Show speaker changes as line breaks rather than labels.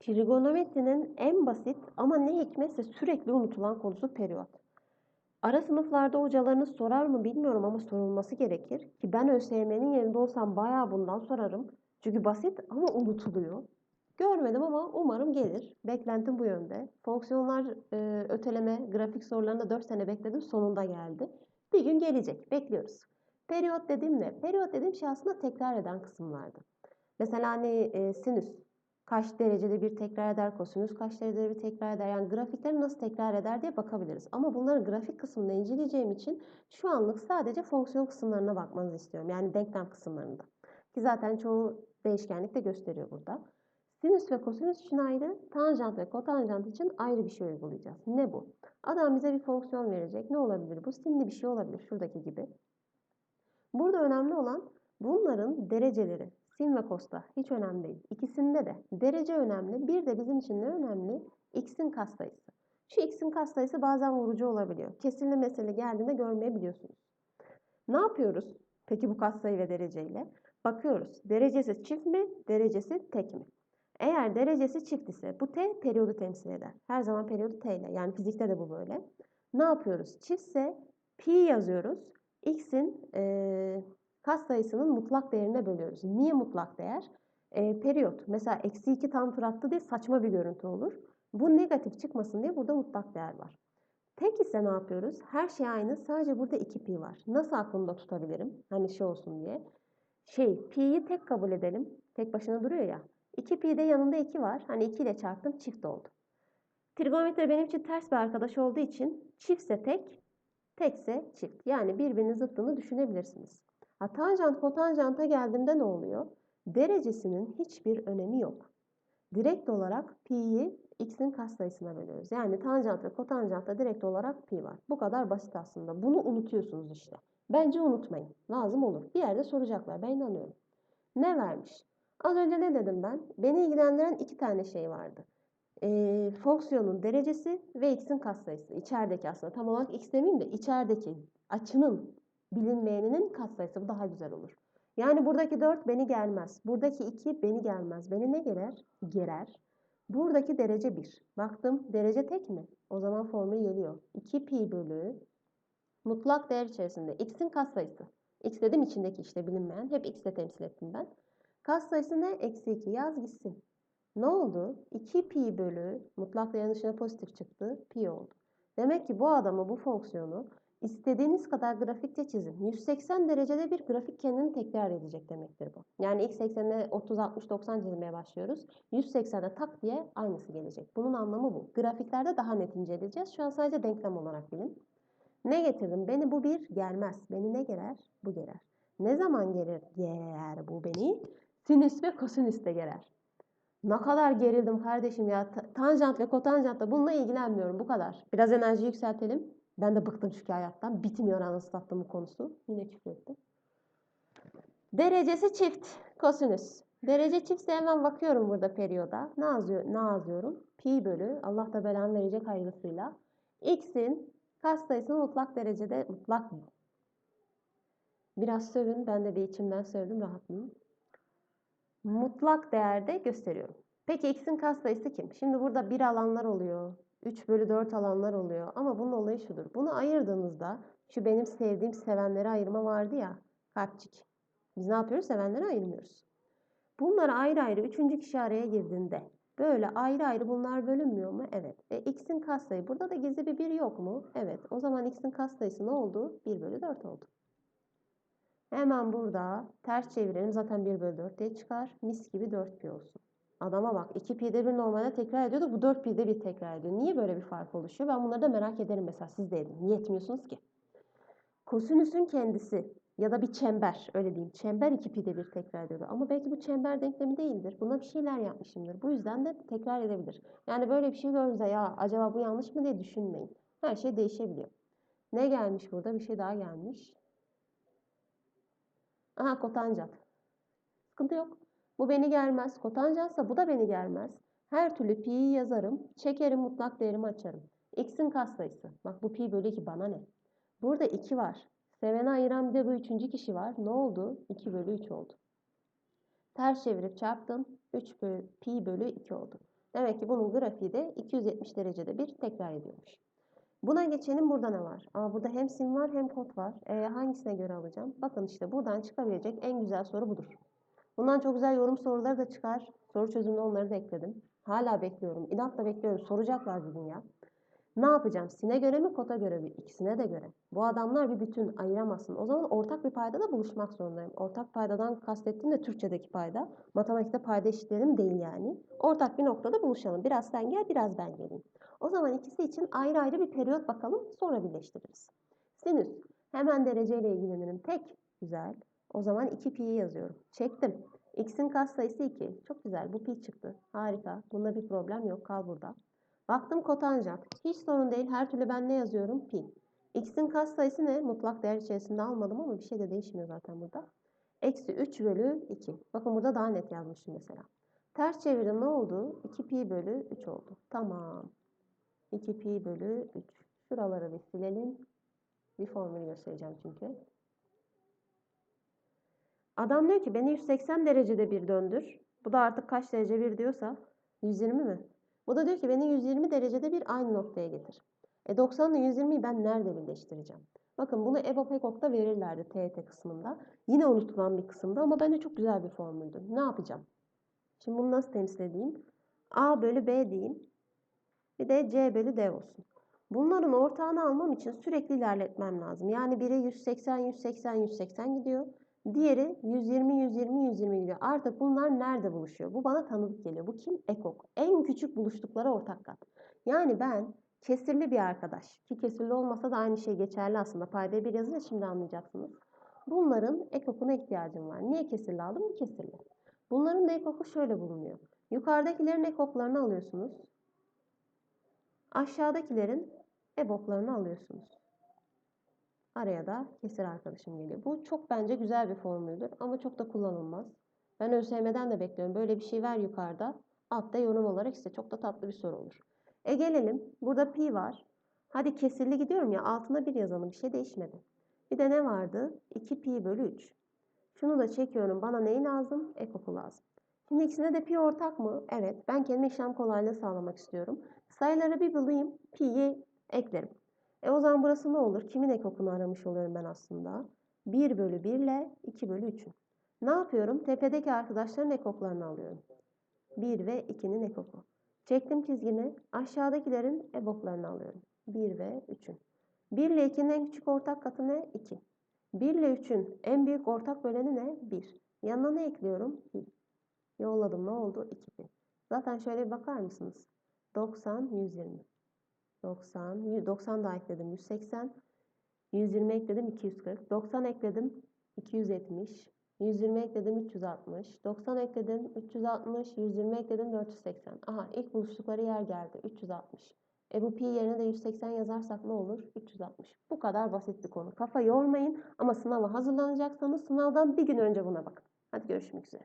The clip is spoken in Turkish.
Trigonometrinin en basit ama ne hikmetse sürekli unutulan konusu periyot. Ara sınıflarda hocalarınız sorar mı bilmiyorum ama sorulması gerekir. Ki ben ÖSYM'nin yerinde olsam bayağı bundan sorarım. Çünkü basit ama unutuluyor. Görmedim ama umarım gelir. Beklentim bu yönde. Fonksiyonlar e, öteleme, grafik sorularında 4 sene bekledim. Sonunda geldi. Bir gün gelecek. Bekliyoruz. Periyot dediğim ne? Periyot dediğim şey aslında tekrar eden kısımlardı. Mesela hani e, sinüs kaç derecede bir tekrar eder, kosinüs kaç derecede bir tekrar eder. Yani grafikleri nasıl tekrar eder diye bakabiliriz. Ama bunları grafik kısmında inceleyeceğim için şu anlık sadece fonksiyon kısımlarına bakmanızı istiyorum. Yani denklem kısımlarında. Ki zaten çoğu değişkenlik de gösteriyor burada. Sinüs ve kosinüs için ayrı, tanjant ve kotanjant için ayrı bir şey uygulayacağız. Ne bu? Adam bize bir fonksiyon verecek. Ne olabilir bu? Sinli bir şey olabilir şuradaki gibi. Burada önemli olan bunların dereceleri. Sin ve kosta hiç önemli değil. İkisinde de derece önemli. Bir de bizim için ne önemli? X'in katsayısı. Şu X'in katsayısı bazen vurucu olabiliyor. Kesinli mesele geldiğinde görmeyebiliyorsunuz. Ne yapıyoruz? Peki bu katsayı ve dereceyle? Bakıyoruz. Derecesi çift mi? Derecesi tek mi? Eğer derecesi çift ise bu t periyodu temsil eder. Her zaman periyodu t ile. Yani fizikte de bu böyle. Ne yapıyoruz? Çiftse pi yazıyoruz. X'in e, katsayısının mutlak değerine bölüyoruz. Niye mutlak değer? E, periyot. Mesela eksi 2 tam tur attı diye saçma bir görüntü olur. Bu negatif çıkmasın diye burada mutlak değer var. Tek ise ne yapıyoruz? Her şey aynı. Sadece burada 2 pi var. Nasıl aklımda tutabilirim? Hani şey olsun diye. Şey, pi'yi tek kabul edelim. Tek başına duruyor ya. 2 pi de yanında 2 var. Hani 2 ile çarptım çift oldu. Trigonometre benim için ters bir arkadaş olduğu için çiftse tek, tekse çift. Yani birbirinin zıttını düşünebilirsiniz. Ha, tanjant kotanjanta geldiğimde ne oluyor? Derecesinin hiçbir önemi yok. Direkt olarak pi'yi x'in katsayısına bölüyoruz. Yani tanjant ve kotanjantta direkt olarak pi var. Bu kadar basit aslında. Bunu unutuyorsunuz işte. Bence unutmayın. Lazım olur. Bir yerde soracaklar. Ben inanıyorum. Ne vermiş? Az önce ne dedim ben? Beni ilgilendiren iki tane şey vardı. Ee, fonksiyonun derecesi ve x'in katsayısı. İçerideki aslında. Tam olarak x demeyeyim de içerideki açının bilinmeyeninin katsayısı. Bu daha güzel olur. Yani buradaki 4 beni gelmez. Buradaki 2 beni gelmez. Beni ne gelir? Gerer. Buradaki derece 1. Baktım derece tek mi? O zaman formül geliyor. 2 pi bölü mutlak değer içerisinde x'in katsayısı. x dedim içindeki işte bilinmeyen. Hep x ile temsil ettim ben. Katsayısı ne? Eksi 2 yaz gitsin. Ne oldu? 2 pi bölü mutlak değerin dışına pozitif çıktı. Pi oldu. Demek ki bu adamı bu fonksiyonu istediğiniz kadar grafikte çizin. 180 derecede bir grafik kendini tekrar edecek demektir bu. Yani x eksenine 30, 60, 90 çizmeye başlıyoruz. 180'e tak diye aynısı gelecek. Bunun anlamı bu. Grafiklerde daha net inceleyeceğiz. Şu an sadece denklem olarak bilin. Ne getirdim? Beni bu bir gelmez. Beni ne gelir? Bu gelir. Ne zaman gelir? Gelir bu beni. Sinüs ve kosinüs de gelir. Ne kadar gerildim kardeşim ya. Tanjant ve kotanjantla bununla ilgilenmiyorum. Bu kadar. Biraz enerji yükseltelim. Ben de bıktım çünkü hayattan. Bitmiyor anasını sattığım konusu. Yine küfür. Derecesi çift. Kosinüs. Derece çiftse hemen bakıyorum burada periyoda. Ne, yazıyor, ne yazıyorum? Pi bölü. Allah da belanı verecek hayırlısıyla. X'in katsayısını mutlak derecede mutlak mı? Biraz sövün. Ben de bir içimden sövdüm. Rahatlayayım. Mutlak değerde gösteriyorum. Peki x'in katsayısı kim? Şimdi burada bir alanlar oluyor. 3 bölü 4 alanlar oluyor. Ama bunun olayı şudur. Bunu ayırdığınızda şu benim sevdiğim sevenleri ayırma vardı ya. Kalpçik. Biz ne yapıyoruz? Sevenleri ayırmıyoruz. Bunlar ayrı ayrı üçüncü kişi araya girdiğinde böyle ayrı ayrı bunlar bölünmüyor mu? Evet. E, x'in katsayı burada da gizli bir 1 yok mu? Evet. O zaman x'in katsayısı ne oldu? 1 bölü 4 oldu. Hemen burada ters çevirelim. Zaten 1 bölü 4 diye çıkar. Mis gibi 4 pi olsun. Adama bak 2 pi'de bir normalde tekrar ediyordu. Bu 4 pi'de bir tekrar ediyor. Niye böyle bir fark oluşuyor? Ben bunları da merak ederim mesela. Siz de edin. Niye etmiyorsunuz ki? Kosinüsün kendisi ya da bir çember öyle diyeyim. Çember 2 pi'de bir tekrar ediyordu. Ama belki bu çember denklemi değildir. Buna bir şeyler yapmışımdır. Bu yüzden de tekrar edebilir. Yani böyle bir şey gördüğünüzde ya acaba bu yanlış mı diye düşünmeyin. Her şey değişebiliyor. Ne gelmiş burada? Bir şey daha gelmiş. Aha kotanjant. Sıkıntı yok. Bu beni gelmez. Kotanjantsa bu da beni gelmez. Her türlü pi'yi yazarım. Çekerim mutlak değerimi açarım. X'in katsayısı. Bak bu pi bölü 2 bana ne? Burada 2 var. Seveni ayıran bir de bu üçüncü kişi var. Ne oldu? 2 bölü 3 oldu. Ters çevirip çarptım. 3 bölü, pi bölü 2 oldu. Demek ki bunun grafiği de 270 derecede bir tekrar ediyormuş. Buna geçelim burada ne var? Aa, burada hem sim var hem kod var. E, hangisine göre alacağım? Bakın işte buradan çıkabilecek en güzel soru budur. Bundan çok güzel yorum soruları da çıkar. Soru çözümlü onları da ekledim. Hala bekliyorum. İnatla bekliyorum. Soracaklar bugün ya. Ne yapacağım? Sine göre mi, kota göre mi? İkisine de göre. Bu adamlar bir bütün ayıramazsın. O zaman ortak bir paydada buluşmak zorundayım. Ortak paydadan kastettiğim de Türkçedeki payda. Matematikte payda eşitlerim değil yani. Ortak bir noktada buluşalım. Biraz sen gel, biraz ben geleyim. O zaman ikisi için ayrı ayrı bir periyot bakalım. Sonra birleştiririz. Sinüs. Hemen dereceyle ilgilenirim. Tek. Güzel. O zaman 2 pi'yi yazıyorum. Çektim. X'in katsayısı 2. Çok güzel. Bu pi çıktı. Harika. Bunda bir problem yok. Kal burada. Baktım kotanjant. Hiç sorun değil. Her türlü ben ne yazıyorum? Pi. X'in katsayısı ne? Mutlak değer içerisinde almadım ama bir şey de değişmiyor zaten burada. Eksi 3 bölü 2. Bakın burada daha net yazmışım mesela. Ters çevirdim ne oldu? 2 pi bölü 3 oldu. Tamam. 2 pi bölü 3. Şuraları bir silelim. Bir formül göstereceğim çünkü. Adam diyor ki beni 180 derecede bir döndür. Bu da artık kaç derece bir diyorsa 120 mi? Bu da diyor ki beni 120 derecede bir aynı noktaya getir. E 90 ile 120'yi ben nerede birleştireceğim? Bakın bunu EBOB EKOK'ta verirlerdi TET kısmında. Yine unutulan bir kısımda ama bence çok güzel bir formüldü. Ne yapacağım? Şimdi bunu nasıl temsil edeyim? A bölü B diyeyim. Bir de C bölü D olsun. Bunların ortağını almam için sürekli ilerletmem lazım. Yani biri 180, 180, 180 gidiyor. Diğeri 120, 120, 120 gidiyor. Artık bunlar nerede buluşuyor? Bu bana tanıdık geliyor. Bu kim? Ekok. En küçük buluştukları ortak kat. Yani ben kesirli bir arkadaş ki kesirli olmasa da aynı şey geçerli aslında. Paydaya bir yazınca şimdi anlayacaksınız. Bunların ekokuna ihtiyacım var. Niye kesirli aldım? Bu kesirli. Bunların da ekoku şöyle bulunuyor. Yukarıdakilerin ekoklarını alıyorsunuz. Aşağıdakilerin eboklarını alıyorsunuz. Araya da kesir arkadaşım geliyor. Bu çok bence güzel bir formüldür ama çok da kullanılmaz. Ben ÖSYM'den de bekliyorum. Böyle bir şey ver yukarıda. Altta yorum olarak iste. Çok da tatlı bir soru olur. E gelelim. Burada pi var. Hadi kesirli gidiyorum ya. Altına bir yazalım. Bir şey değişmedi. Bir de ne vardı? 2 pi bölü 3. Şunu da çekiyorum. Bana neyi lazım? Ekoku lazım. Şimdi ikisine de pi ortak mı? Evet. Ben kendime işlem kolaylığı sağlamak istiyorum. Sayıları bir bulayım. Pi'yi eklerim. E o zaman burası ne olur? Kimin ekokunu aramış oluyorum ben aslında? 1 bölü 1 ile 2 bölü 3'ün. Ne yapıyorum? Tepedeki arkadaşların ekoklarını alıyorum. 1 ve 2'nin ekoku. Çektim çizgimi. Aşağıdakilerin eboklarını alıyorum. 1 ve 3'ün. 1 ile 2'nin en küçük ortak katı ne? 2. 1 ile 3'ün en büyük ortak böleni ne? 1. Yanına ne ekliyorum? Pi. Yolladım. Ne oldu? 2 pi. Zaten şöyle bakar mısınız? 90, 120. 90, 90 da ekledim 180, 120 ekledim 240, 90 ekledim 270, 120 ekledim 360, 90 ekledim 360, 120 ekledim 480. Aha ilk buluştukları yer geldi 360. E bu pi yerine de 180 yazarsak ne olur? 360. Bu kadar basit bir konu. Kafa yormayın ama sınava hazırlanacaksanız sınavdan bir gün önce buna bakın. Hadi görüşmek üzere.